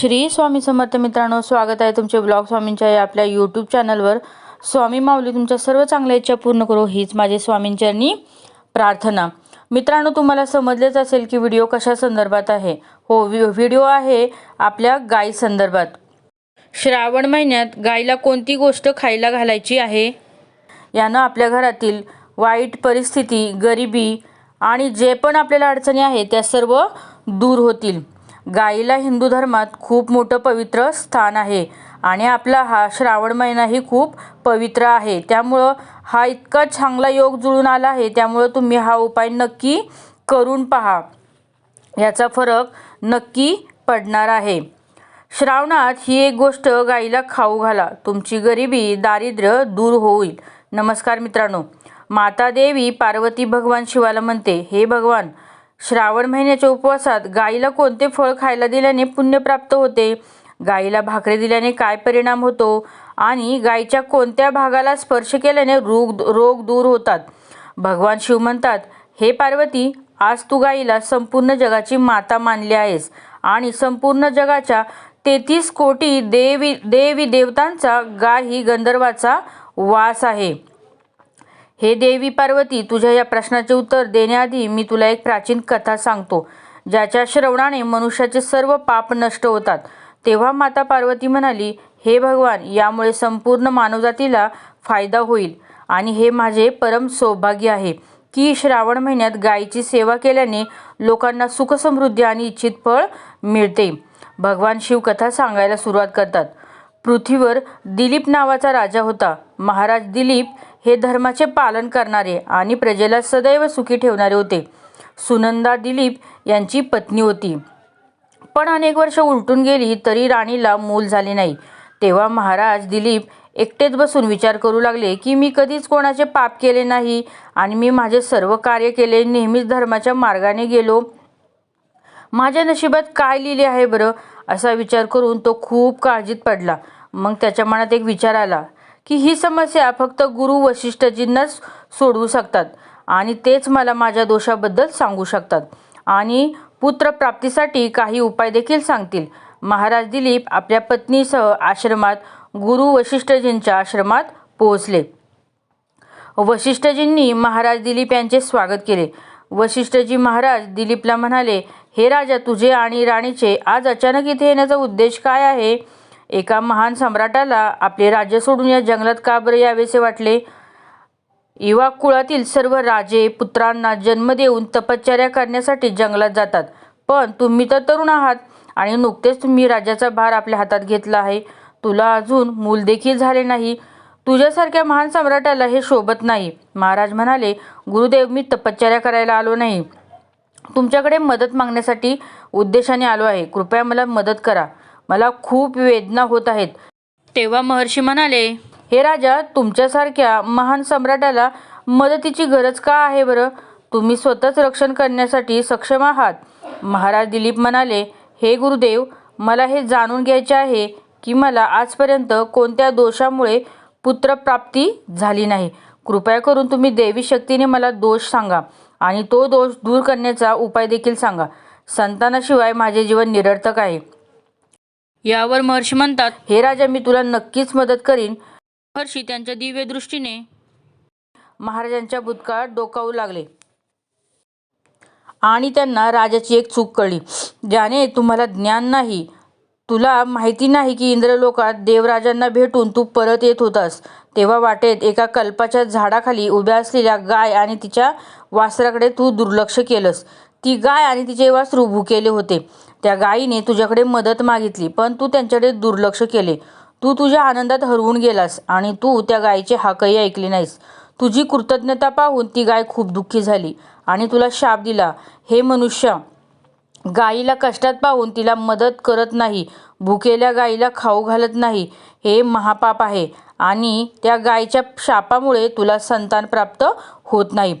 श्री स्वामी समर्थ मित्रांनो स्वागत आहे तुमचे ब्लॉग स्वामींच्या या आपल्या यूट्यूब चॅनलवर स्वामी माऊली तुमच्या सर्व चांगल्या इच्छा पूर्ण करू हीच माझे स्वामींच्यांनी प्रार्थना. मित्रांनो तुम्हाला समजलेच असेल की व्हिडिओ कशा संदर्भात आहे. हो व्हिडिओ आहे आपल्या गाई संदर्भात. श्रावण महिन्यात गाईला कोणती गोष्ट खायला घालायची आहे? यानं आपल्या घरातील वाईट परिस्थिती गरिबी आणि जे पण आपल्याला अडचणी आहे त्या सर्व दूर होतील. गाईला हिंदू धर्मात खूप मोठं पवित्र स्थान आहे आणि आपला हा श्रावण महिनाही खूप पवित्र आहे. त्यामुळं हा इतका चांगला योग जुळून आला आहे त्यामुळं तुम्ही हा उपाय नक्की करून पहा. याचा फरक नक्की पडणार आहे. श्रावणात ही एक गोष्ट गाईला खाऊ घाला. तुमची गरिबी दारिद्र्य दूर होईल. नमस्कार मित्रांनो माता देवी पार्वती भगवान शिवाला म्हणते हे भगवान श्रावण महिन्याच्या उपवासात गाईला कोणते फळ खायला दिल्याने पुण्य प्राप्त होते? गाईला भाकरी दिल्याने काय परिणाम होतो? आणि गाईच्या कोणत्या भागाला स्पर्श केल्याने रोग रोग दूर होतात? भगवान शिव म्हणतात हे पार्वती आज तू गाईला संपूर्ण जगाची माता मानली आहेस आणि संपूर्ण जगाच्या तेहतीस कोटी देवी देवी देवतांचा गाय ही गंधर्वाचा वास आहे. हे देवी पार्वती तुझ्या या प्रश्नाचे उत्तर देण्याआधी मी तुला एक प्राचीन कथा सांगतो. ज्याच्या श्रवणाने मनुष्याचे सर्व पाप नष्ट होतात. तेव्हा माता पार्वती म्हणाली हे भगवान यामुळे संपूर्ण मानवजातीला फायदा होईल आणि हे माझे परम सौभाग्य आहे की श्रावण महिन्यात गायीची सेवा केल्याने लोकांना सुखसमृद्धी आणि इच्छित फळ मिळते. भगवान शिव कथा सांगायला सुरुवात करतात. पृथ्वीवर दिलीप नावाचा राजा होता. महाराज दिलीप हे धर्माचे पालन करणारे आणि प्रजेला सदैव सुखी ठेवणारे होते. सुनंदा दिलीप यांची पत्नी होती. पण अनेक वर्ष उलटून गेली तरी राणीला मूल झाले नाही. तेव्हा महाराज दिलीप एकटेच बसून विचार करू लागले की मी कधीच कोणाचे पाप केले नाही आणि मी माझे सर्व कार्य केले नेहमीच धर्माच्या मार्गाने गेलो. माझ्या नशिबात काय लिहिले आहे बरं? असा विचार करून तो खूप काळजीत पडला. मग त्याच्या मनात एक विचार आला की ही समस्या फक्त गुरु वशिष्ठजींनाच सोडवू शकतात आणि तेच मला माझ्या दोषाबद्दल सांगू शकतात आणि पुत्रप्राप्तीसाठी काही उपाय देखील सांगतील. महाराज दिलीप आपल्या पत्नीसह आश्रमात गुरु वशिष्ठजींच्या आश्रमात पोहोचले. वशिष्ठजींनी महाराज दिलीप यांचे स्वागत केले. वशिष्ठजी महाराज दिलीपला म्हणाले हे राजा तुझे आणि राणीचे आज अचानक इथे येण्याचा उद्देश काय आहे? एका महान सम्राटाला आपले राज्य सोडून या जंगलात का बरं यावेसे वाटले? युवा कुळातील सर्व राजे पुत्रांना जन्म देऊन तपश्चर्या करण्यासाठी जंगलात जातात. पण तुम्ही तर तरुण आहात आणि नुकतेच तुम्ही राज्याचा भार आपल्या हातात घेतला आहे. तुला अजून मूल देखील झाले नाही. तुझ्यासारख्या महान सम्राटाला हे शोभत नाही. महाराज म्हणाले गुरुदेव मी तपश्चर्या करायला आलो नाही. तुमच्याकडे मदत मागण्यासाठी उद्देशाने आलो आहे. कृपया मला मदत करा. मला खूप वेदना होत आहेत. तेव्हा महर्षी म्हणाले हे राजा तुमच्यासारख्या महान सम्राटाला मदतीची गरज का आहे बरं? तुम्ही स्वतःच रक्षण करण्यासाठी सक्षम आहात. महाराज दिलीप म्हणाले हे गुरुदेव मला हे जाणून घ्यायचे आहे की मला आजपर्यंत कोणत्या दोषामुळे पुत्रप्राप्ती झाली नाही. कृपया करून तुम्ही देवी शक्तीने मला दोष सांगा आणि तो दोष दूर करण्याचा उपाय देखील सांगा. संतानाशिवाय माझे जीवन निरर्थक आहे. यावर महर्षी म्हणतात हे राजा मी तुला नक्कीच मदत करीन. महर्षी त्यांच्या दिव्य दृष्टीने महाराजांच्या भूतकाळात डोकावू लागले. आणि त्यांना राजाची एक चूक कळली. ज्याने तुम्हाला ज्ञान नाही तुला माहिती नाही की इंद्रलोकात देवराजांना भेटून तू परत येत होतास. तेव्हा वाटेत एका कल्पाच्या झाडाखाली उभ्या असलेल्या गाय आणि तिच्या वासराकडे तू दुर्लक्ष केलंस. ती गाय आणि तिचे वासरू भुकेले होते त्या गायीने तुझ्याकडे मदत मागितली पण तू त्यांच्याकडे दुर्लक्ष केले. तू तुझ्या आनंदात हरवून गेलास आणि तू त्या गायीचे हाकही ऐकले नाहीस. तुझी कृतज्ञता पाहून ती गाय खूप दुःखी झाली आणि तुला शाप दिला. हे मनुष्य गायीला कष्टात पाहून तिला मदत करत नाही भुकेल्या गाईला खाऊ घालत नाही हे महापाप आहे आणि त्या गायीच्या शापामुळे तुला संतान प्राप्त होत नाही.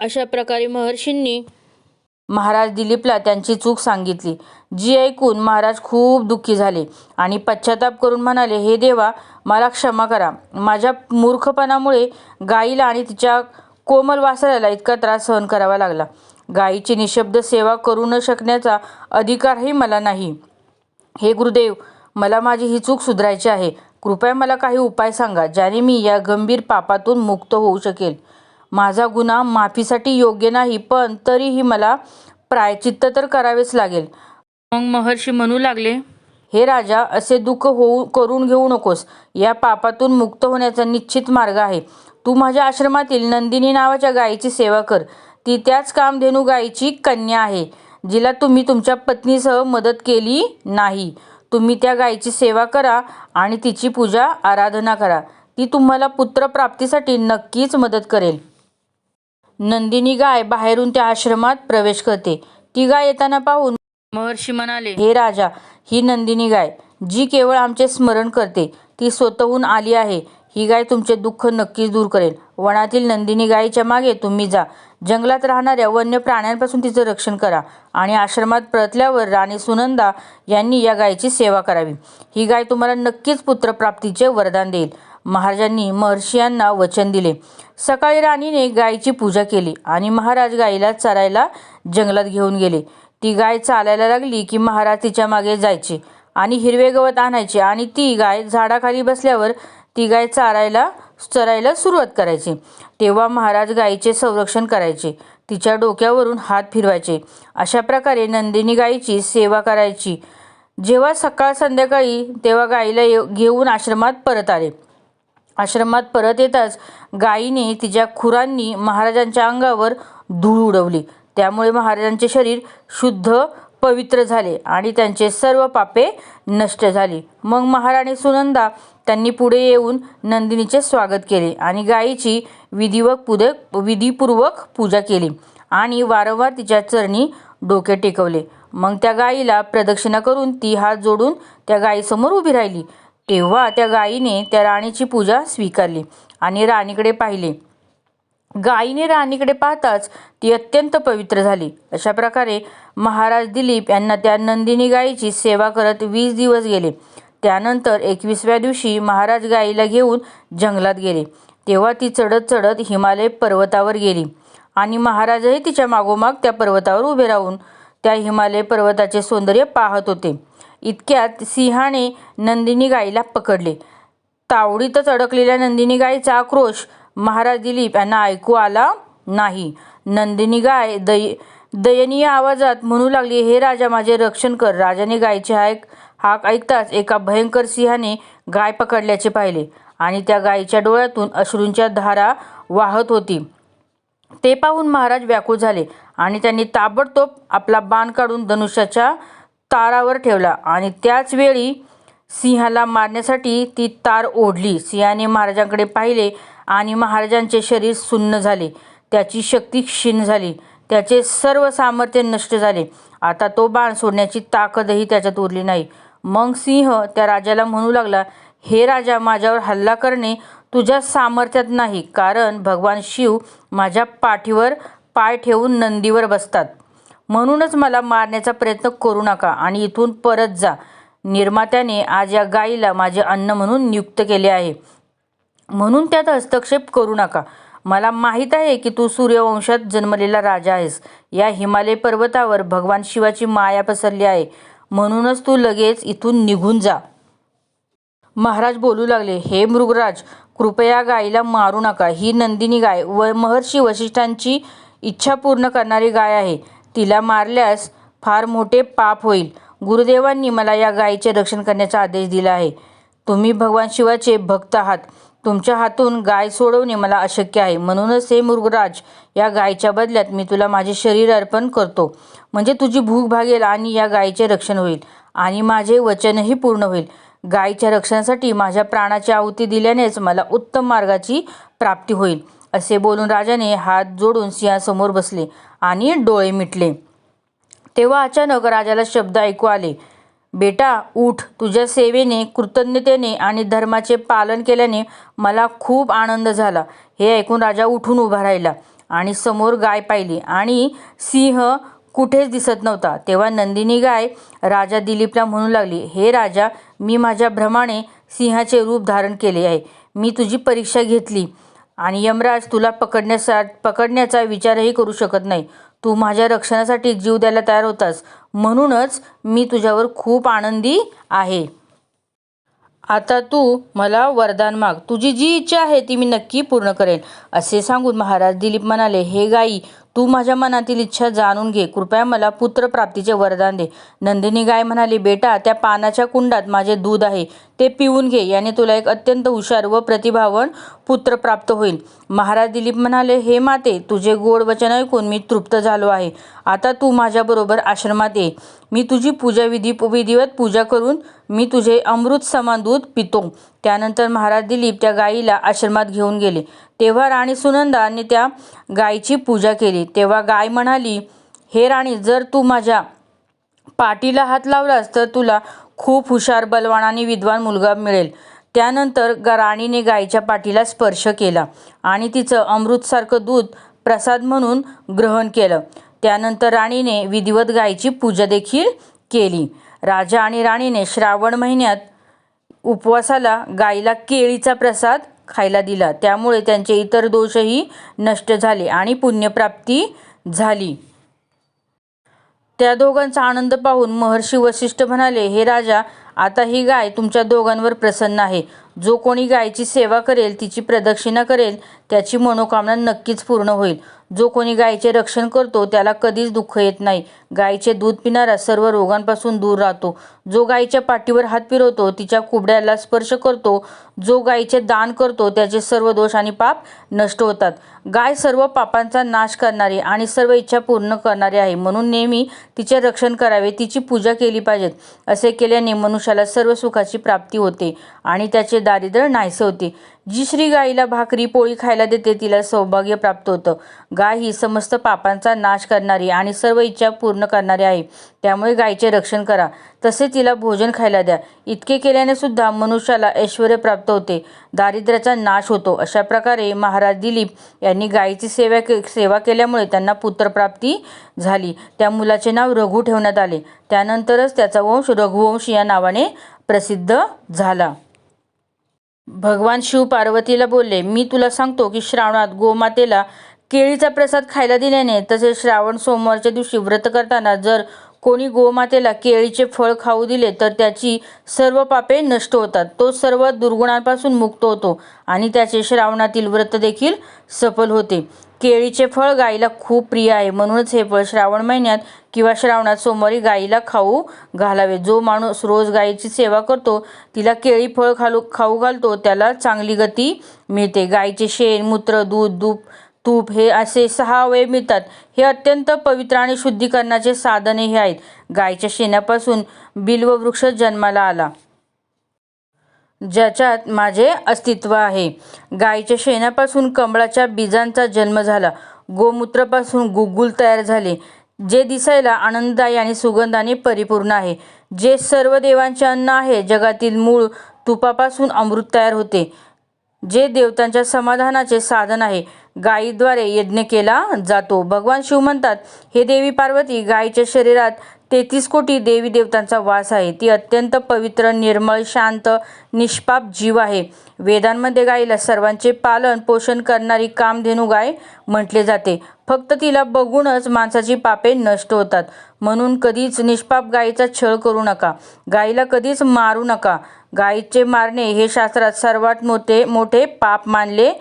अशा प्रकारे महर्षींनी महाराज दिलीपला त्यांची चूक सांगितली. जी ऐकून महाराज खूप दुःखी झाले आणि पश्चाताप करून म्हणाले हे देवा मला क्षमा करा. माझ्या मूर्खपणामुळे गाईला आणि तिच्या कोमल वासराला इतका त्रास सहन करावा लागला. गायीची निशब्द सेवा करू न शकण्याचा अधिकारही मला नाही. हे गुरुदेव मला माझी ही चूक सुधारायची आहे. कृपया मला काही उपाय सांगा ज्याने मी या गंभीर पापातून मुक्त होऊ शकेल. माझा गुन्हा माफीसाठी योग्य नाही पण तरीही मला प्रायचित्त तर करावेच लागेल. मग महर्षी म्हणू लागले हे राजा असे दुःख होऊ करून घेऊ नकोस. या पापातून मुक्त होण्याचा निश्चित मार्ग आहे. तू माझ्या आश्रमातील नंदिनी नावाच्या गायीची सेवा कर. ती त्याच कामधेनू गायीची कन्या आहे जिला तुम्ही तुमच्या पत्नीसह मदत केली नाही. तुम्ही त्या गायीची सेवा करा आणि तिची पूजा आराधना करा. ती तुम्हाला पुत्रप्राप्तीसाठी नक्कीच मदत करेल. नंदिनी गाय बाहेरून त्या आश्रमात प्रवेश करते. ती गाय येताना पाहून महर्षी म्हणाले हे राजा ही नंदिनी गाय जी केवळ आमचे स्मरण करते ती स्वतःहून आली आहे. ही गाय तुमचे दुःख नक्कीच दूर करेल. वनातील नंदिनी गायीच्या मागे तुम्ही जा. जंगलात राहणाऱ्या वन्य प्राण्यांपासून तिचं रक्षण करा आणि आश्रमात परतल्यावर राणी सुनंदा यांनी या गायीची सेवा करावी. ही गाय तुम्हाला नक्कीच पुत्रप्राप्तीचे वरदान देईल. महाराजांनी महर्षी यांना वचन दिले. सकाळी राणीने गायीची पूजा केली आणि महाराज गायीला चरायला जंगलात घेऊन गेले. ती गाय चालायला लागली की महाराज तिच्यामागे जायचे आणि हिरवे गवत आणायचे आणि ती गाय झाडाखाली बसल्यावर ती गाय चारायला चरायला सुरुवात करायची. तेव्हा महाराज गायीचे संरक्षण करायचे. तिच्या डोक्यावरून हात फिरवायचे. अशा प्रकारे नंदिनी गायीची सेवा करायची. जेव्हा सकाळ संध्याकाळी तेव्हा गायीला ये- घेऊन आश्रमात परत आले. आश्रमात परत येताच गायीने तिच्या खुरांनी महाराजांच्या अंगावर धूळ उडवली. त्यामुळे महाराजांचे शरीर शुद्ध पवित्र झाले आणि त्यांचे सर्व पापे नष्ट झाली. मग महाराणी सुनंदा त्यांनी पुढे येऊन नंदिनीचे स्वागत केले आणि गायीची विधिवक पुद विधीपूर्वक पूजा केली आणि वारंवार तिच्या चरणी डोके टेकवले. मग त्या गायीला प्रदक्षिणा करून ती हात जोडून त्या गायीसमोर उभी राहिली. तेव्हा त्या गायीने त्या राणीची पूजा स्वीकारली आणि राणीकडे पाहिले. गायीने राणीकडे पाहताच ती अत्यंत पवित्र झाली. अशा प्रकारे महाराज दिलीप यांना त्या नंदिनी गायीची सेवा करत वीस दिवस गेले. त्यानंतर एकवीसव्या दिवशी महाराज गायीला घेऊन जंगलात गेले. तेव्हा ती चढत चढत हिमालय पर्वतावर गेली आणि महाराजही तिच्या मागोमाग त्या पर्वतावर उभे राहून त्या हिमालय पर्वताचे सौंदर्य पाहत होते. इतक्यात सिंहाने नंदिनी गायीला पकडले. तावडीतच अडकलेल्या नंदिनी गायीचा आक्रोश महाराज दिलीप यांना ऐकू आला नाही. नंदिनी गाय दय दयनीय आवाजात म्हणू लागली हे राजा माझे रक्षण कर. राजाने गायीचे हाक हाक ऐकताच एका भयंकर सिंहाने गाय पकडल्याचे पाहिले आणि त्या गायीच्या डोळ्यातून अश्रूंच्या धारा वाहत होती. ते पाहून महाराज व्याकुळ झाले आणि त्यांनी ताबडतोब आपला बाण काढून धनुष्याच्या तारावर ठेवला आणि त्याच वेळी सिंहाला मारण्यासाठी ती तार ओढली. सिंहाने महाराजांकडे पाहिले आणि महाराजांचे शरीर सुन्न झाले. त्याची शक्ती क्षीण झाली. त्याचे सर्व सामर्थ्य नष्ट झाले. आता तो बाण सोडण्याची ताकदही त्याच्यात उरली नाही. मग सिंह त्या राजाला म्हणू लागला हे राजा माझ्यावर हल्ला करणे तुझ्या सामर्थ्यात नाही कारण भगवान शिव माझ्या पाठीवर पाय ठेवून नंदीवर बसतात. म्हणूनच मला मारण्याचा प्रयत्न करू नका आणि इथून परत जा. निर्मात्याने आज या गायीला माझे अन्न म्हणून नियुक्त केले आहे. म्हणून त्यात हस्तक्षेप करू नका. मला माहीत आहे की तू सूर्यवंशात जन्मलेला राजा आहेस. या हिमालय पर्वतावर भगवान शिवाची माया पसरली आहे. म्हणूनच तू लगेच इथून निघून जा. महाराज बोलू लागले हे मृगराज कृपया गायीला मारू नका. ही नंदिनी गाय व महर्षी वशिष्ठांची इच्छा पूर्ण करणारी गाय आहे. तिला मारल्यास फार मोठे पाप होईल. गुरुदेवांनी मला या गायीचे रक्षण करण्याचा आदेश दिला आहे. तुम्ही भगवान शिवाचे भक्त आहात. तुमच्या हातून गाय सोडवणे मला अशक्य आहे. म्हणूनच हे मृगराज या गायीच्या बदल्यात मी तुला माझे शरीर अर्पण करतो. म्हणजे तुझी भूक भागेल आणि या गायीचे रक्षण होईल आणि माझे वचनही पूर्ण होईल. गायीच्या रक्षणासाठी माझ्या प्राणाची आहुती दिल्यानेच मला उत्तम मार्गाची प्राप्ती होईल. असे बोलून राजाने हात जोडून सिंहासमोर बसले आणि डोळे मिटले. तेव्हा अचानक राजाला शब्द ऐकू आले बेटा उठ. तुझ्या सेवेने कृतज्ञतेने आणि धर्माचे पालन केल्याने मला खूप आनंद झाला. हे ऐकून राजा उठून उभा राहिला आणि समोर गाय पाहिली आणि सिंह कुठेच दिसत नव्हता. तेव्हा नंदिनी गाय राजा दिलीपला म्हणू लागली हे राजा मी माझ्या भ्रमाने सिंहाचे रूप धारण केले आहे. मी तुझी परीक्षा घेतली. आणि यमराज तुला पकडण्यासा पकडण्याचा विचारही करू शकत नाही. तू माझ्या रक्षणासाठी जीव द्यायला तयार होतास. म्हणूनच मी तुझ्यावर खूप आनंदी आहे. आता तू मला वरदान माग. तुझी जी इच्छा आहे ती मी नक्की पूर्ण करेन. असे सांगून महाराज दिलीप म्हणाले हे गाई तू माझ्या मनातील इच्छा जाणून घे. कृपया मला पुत्रप्राप्तीचे वरदान दे. नंदिनी गाय म्हणाली बेटा त्या पानाच्या कुंडात माझे दूध आहे. ते पिऊन घे. याने तुला एक अत्यंत हुशार व प्रतिभावन पुत्र प्राप्त होईल. महाराज दिलीप म्हणाले हे माते तुझे गोड वचन ऐकून मी तृप्त झालो आहे. आता तू माझ्याबरोबर आश्रमात ये. मी तुझी पूजा विधी विधिवत पूजा करून मी तुझे अमृत समान दूध पितो. त्यानंतर महाराज दिलीप त्या गायीला आश्रमात घेऊन गेले. तेव्हा राणी सुनंदाने त्या गायीची पूजा केली. तेव्हा गाय म्हणाली हे राणी जर तू माझ्या पाठीला हात लावलास तर तुला खूप हुशार बलवान आणि विद्वान मुलगा मिळेल. त्यानंतर ग राणीने गायीच्या पाठीला स्पर्श केला आणि तिचं अमृतसारखं दूध प्रसाद म्हणून ग्रहण केलं. त्यानंतर राणीने विधिवत गायीची पूजा देखील केली. राजा आणि राणीने श्रावण महिन्यात उपवासाला गायीला केळीचा प्रसाद खायला दिला. त्यामुळे त्यांचे इतर दोषही नष्ट झाले आणि पुण्यप्राप्ती झाली. त्या दोघांचा आनंद पाहून महर्षी वशिष्ठ म्हणाले हे राजा आता ही गाय तुमच्या दोघांवर प्रसन्न आहे. जो कोणी गायची सेवा करेल तिची प्रदक्षिणा करेल त्याची मनोकामना नक्कीच पूर्ण होईल. जो कोणी गायीचे रक्षण करतो त्याला कधीच दुःख येत नाही. गायीचे दूध पिणारा सर्व रोगांपासून दूर राहतो. जो गायीच्या पाठीवर हात फिरवतो तिच्या कुबड्याला स्पर्श करतो. जो गायीचे दान करतो त्याचे सर्व दोष आणि पाप नष्ट होतात. गाय सर्व पापांचा नाश करणारी आणि सर्व इच्छा पूर्ण करणारी आहे. म्हणून नेहमी तिचे रक्षण करावे तिची पूजा केली पाहिजेत. असे केल्याने मनुष्याला सर्व सुखाची प्राप्ती होते आणि त्याचे दारिद्र्य नाहीसे होते. जी श्री गाईला भाकरी पोळी खायला देते तिला सौभाग्य प्राप्त होतं. गाय ही समस्त पापांचा नाश करणारी आणि सर्व इच्छा पूर्ण करणारी आहे. त्यामुळे गायीचे रक्षण करा. तसे तिला भोजन खायला द्या. इतके केल्याने सुद्धा मनुष्याला ऐश्वर प्राप्त होते. दारिद्र्याचा नाश होतो. अशा प्रकारे महाराज दिलीप यांनी गायीची सेवा के सेवा केल्यामुळे त्यांना पुत्रप्राप्ती झाली. त्या मुलाचे नाव रघु ठेवण्यात आले. त्यानंतरच त्याचा वंश रघुवंश या नावाने प्रसिद्ध झाला. भगवान शिव पार्वतीला बोलले मी तुला सांगतो की श्रावणात गोमातेला केळीचा प्रसाद खायला दिल्याने तसेच श्रावण सोमवारच्या दिवशी व्रत करताना जर कोणी गोमातेला केळीचे फळ खाऊ दिले तर त्याची सर्व पापे नष्ट होतात. तो सर्व दुर्गुणांपासून मुक्त होतो आणि त्याचे श्रावणातील व्रत देखील सफल होते. केळीचे फळ गायीला खूप प्रिय आहे. म्हणूनच हे फळ श्रावण महिन्यात किंवा श्रावणात सोमवारी गाईला खाऊ घालावे. जो माणूस रोज गाईची सेवा करतो तिला केळी फळ खालू खाऊ घालतो त्याला चांगली गती मिळते. गाईचे शेण मूत्र दूध दूप तूप हे असे सहा अवयव मिळतात. हे अत्यंत पवित्र आणि शुद्धीकरणाचे साधने हे आहेत. गायीच्या शेणापासून बिल्व वृक्ष जन्माला आला ज्याच्यात माझे अस्तित्व आहे. गायीच्या शेणापासून कमळाच्या बीजांचा जन्म झाला. गोमूत्रापासून गुग्गुल तयार झाले. जे दिसायला आनंददायी आणि सुगंधाने परिपूर्ण आहे. जे सर्व देवांचे अन्न आहे जगातील मूळ तुपापासून अमृत तयार होते. जे देवतांच्या समाधानाचे साधन आहे गायीद्वारे यज्ञ केला जातो. भगवान शिव म्हणतात हे देवी पार्वती गायीच्या शरीरात तेहतीस कोटी देवी देवतांचा वास आहे. ती अत्यंत पवित्र निर्मळ शांत निष्पाप जीव आहे. वेदांमध्ये गायीला सर्वांचे पालन पोषण करणारी कामधेनू गाय म्हटले जाते. फक्त तिला बघूनच माणसाची पापे नष्ट होतात. म्हणून कधीच निष्पाप गायीचा छळ करू नका. गायीला कधीच मारू नका. गायीचे मारणे हे शास्त्रात सर्वात मोठे मोठे पाप मानले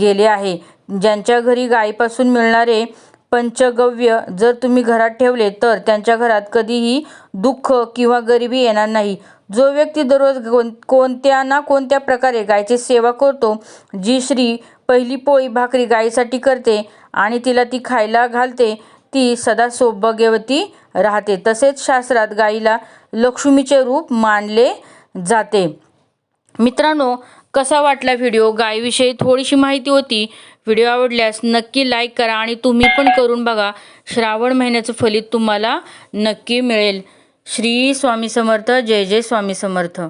गेले आहे. ज्यांच्या घरी गायीपासून मिळणारे पंचगव्य जर तुम्ही घरात ठेवले तर त्यांच्या घरात कधीही दुःख किंवा गरिबी येणार नाही. जो व्यक्ती दररोज कोण कोणत्या ना कोणत्या प्रकारे गायची सेवा करतो जी श्री पहिली पोळी भाकरी गायीसाठी करते आणि तिला ती खायला घालते ती सदा सौभाग्यवती राहते. तसेच शास्त्रात गायीला लक्ष्मीचे रूप मानले जाते. मित्रांनो कसा वाटला व्हिडिओ? गायीविषयी थोडीशी माहिती होती. व्हिडिओ आवडल्यास नक्की लाईक करा आणि तुम्ही पण करून बघा. श्रावण महिन्याचं फलित तुम्हाला नक्की मिळेल. श्री स्वामी समर्थ जय जय स्वामी समर्थ.